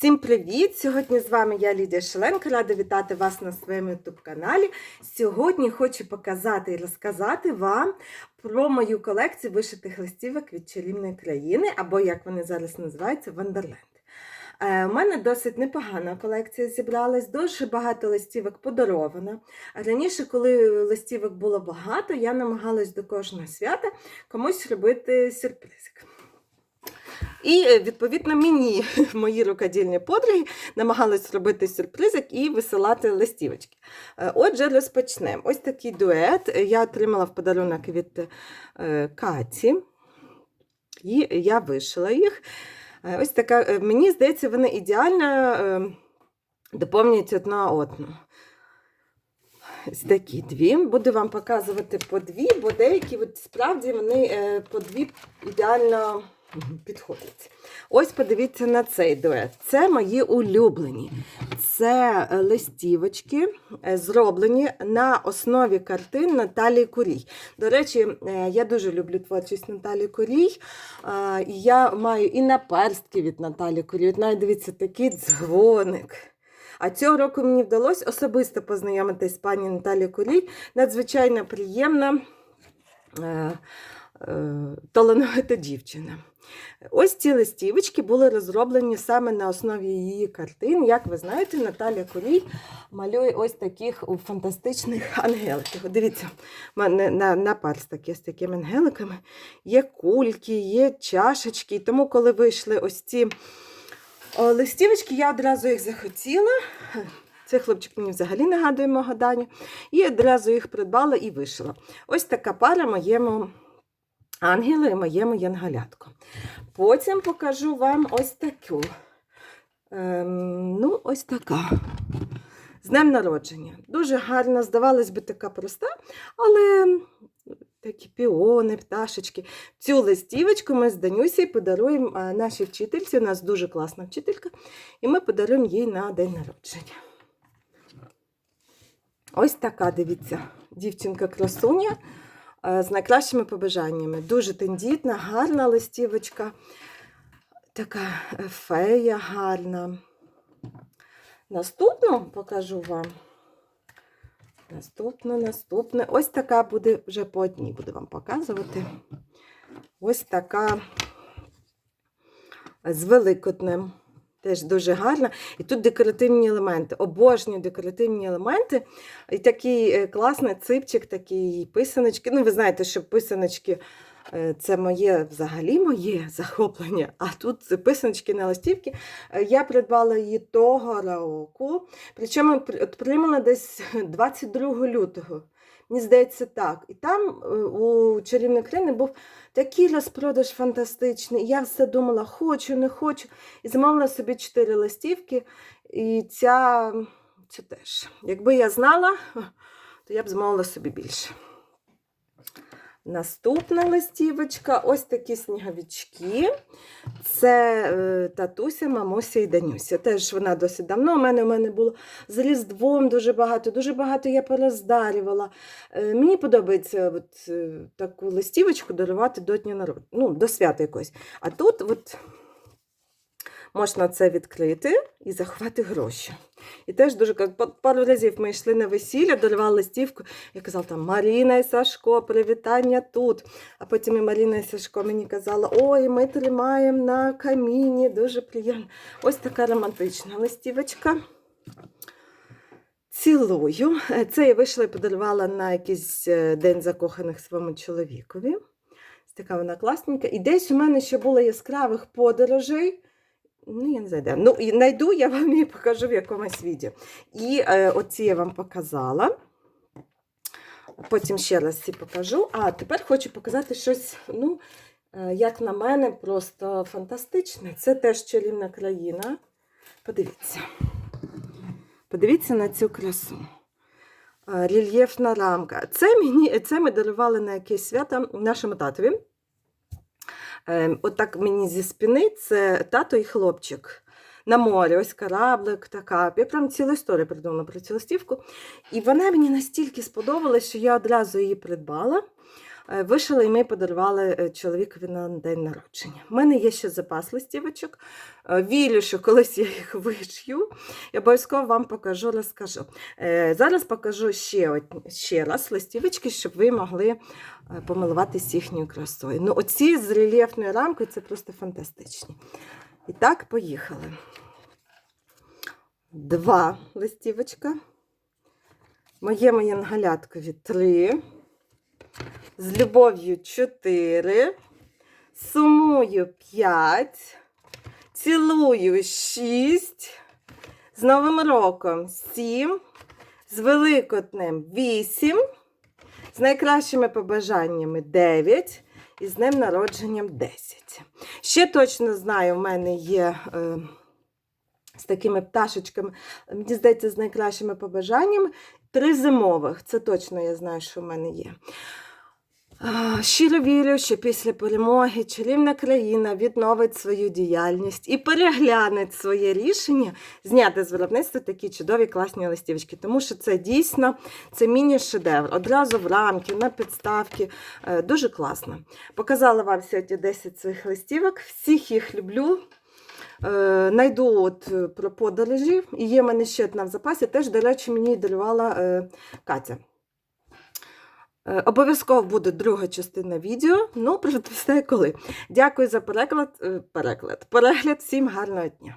Всім привіт! Сьогодні з вами я Лідія Шеленко, рада вітати вас на своєму youtube каналі. Сьогодні хочу показати і розказати вам про мою колекцію вишитих листівок від чарівної країни, або як вони зараз називаються, Вандерленд. Е, У мене досить непогана колекція зібралась, дуже багато листівок подаровано. Раніше, коли листівок було багато, я намагалась до кожного свята комусь робити сюрпризик. І е, відповідно мені мої рукодільні подруги намагались робити сюрпризик і висилати листівочки. Е, Отже, розпочнемо. Ось такий дует я отримала в подарунок від е, Каті, і я вишила їх. Ось така, мені здається, вони ідеально доповнюють одна одну. Ось такі дві. Буду вам показувати по дві, бо деякі от, справді вони по дві ідеально підходять. Ось подивіться на цей дует. Це мої улюблені. Це е, листівочки, е, зроблені на основі картин Наталії Курій. До речі, е, я дуже люблю творчість Наталії Курій. Я маю і наперстки від Наталії Курій. От навіть дивіться, такий дзвоник. А цього року мені вдалося особисто познайомитись з пані Наталією Курій. Надзвичайно приємна, талановита дівчина. Ось ці листівочки були розроблені саме на основі її картин. Як ви знаєте, Наталя Курій малює ось таких фантастичних ангеликів. Дивіться, на, на парсток з такими ангеликами. Є кульки, є чашечки. Тому, коли вийшли ось ці листівочки, я одразу їх захотіла. Цей хлопчик мені взагалі нагадує мого Даню. І одразу їх придбала і вишила. Ось така пара моєму ангелу і моєму янголятку. Потім покажу вам ось таку. Ем, ну, ось така. З днем народження. Дуже гарна, здавалось би, така проста, але такі піони, пташечки. Цю листівочку ми з Данюсією подаруємо нашій вчительці. У нас дуже класна вчителька, і ми подаруємо їй на день народження. Ось така, дивіться, дівчинка-красуня з найкращими побажаннями. Дуже тендітна, гарна листівочка. Така е, фея гарна. Наступну покажу вам. Наступне, наступне. Ось така буде вже по одній, буду вам показувати. Ось така з великоднем. Теж дуже гарна. І тут декоративні елементи. Обожнюю декоративні елементи. І такий е, класний ципчик, такі писаночки. Ну, ви знаєте, що писаночки е, це моє взагалі моє захоплення. А тут писаночки на листівки. Е, Я придбала її того року. Причому при- отримала десь 22 лютого. Мені здається, так. І там е, у чарівної країни був такий розпродаж фантастичний. Я все думала, хочу, не хочу. І замовила собі чотири листівки. І ця, це теж. Якби я знала, то я б замовила собі більше. Наступна листівочка ось такі сніговички. Це е, татуся, мамуся і Данюся. Теж вона досить давно. У мене у мене було з Різдвом дуже багато, дуже багато я пороздарювала. Е, мені подобається от, е, таку листівочку дарувати до дня народу, ну, до свята якось. А тут от, можна це відкрити і заховати гроші. І теж дуже пару разів ми йшли на весілля, дарували листівку. Я казала там Маріна і Сашко, привітання тут. А потім і Маріна і Сашко мені казала, ой, ми тримаємо на каміні, дуже приємно. Ось така романтична листівочка. Цілую. Це я вийшла і подарувала на якийсь е, день закоханих своєму чоловікові. Така вона класненька. І десь у мене ще було яскравих подорожей. Ну, я не знаю, де. Ну, і знайду, я вам її покажу в якомусь відео. І е, оці я вам показала. Потім ще раз ці покажу. А тепер хочу показати щось, ну, е, як на мене, просто фантастичне. Це теж чарівна країна. Подивіться. Подивіться на цю красу. Е, Рельєфна рамка. Це, мені, це ми дарували на якесь свято нашому татові. Е, Отак мені зі спини це тато і хлопчик. На морі, ось кораблик, така. Я прям цілу історію придумала про цю листівку. І вона мені настільки сподобалась, що я одразу її придбала. Е, Вишили і ми подарували е, чоловікові на день народження. У мене є ще запас листівочок. Е, Вірю, що колись я їх вишью. І обов'язково вам покажу, розкажу. Зараз покажу ще, ще раз листівочки, щоб ви могли помилуватись їхньою красою. Ну, оці з рельєфною рамкою це просто фантастичні. І так, поїхали. Два листівочка. Моєму янгаляткові три. З любов'ю 4. Сумую 5. Цілую 6. З Новим роком 7. З Великоднем 8. З найкращими побажаннями 9. І з днем народженням 10. Ще точно знаю, в мене є. Е, з такими пташечками, мені здається, з найкращими побажаннями. Три зимових. Це точно я знаю, що в мене є. Щиро вірю, що після перемоги чарівна країна відновить свою діяльність і перегляне своє рішення зняти з виробництва такі чудові класні листівочки, тому що це дійсно це міні-шедевр. Одразу в рамки, на підставки. Е, Дуже класно. Показала вам сьогодні 10 своїх листівок. Всіх їх люблю. Е, Найду от е, про подорожі. І є в мене ще одна в запасі. Теж, до речі, мені дарувала Катя. Е, Обов'язково буде друга частина відео. Ну, прочитаю коли. Дякую за переклад, е, переклад. Перегляд. Всім гарного дня.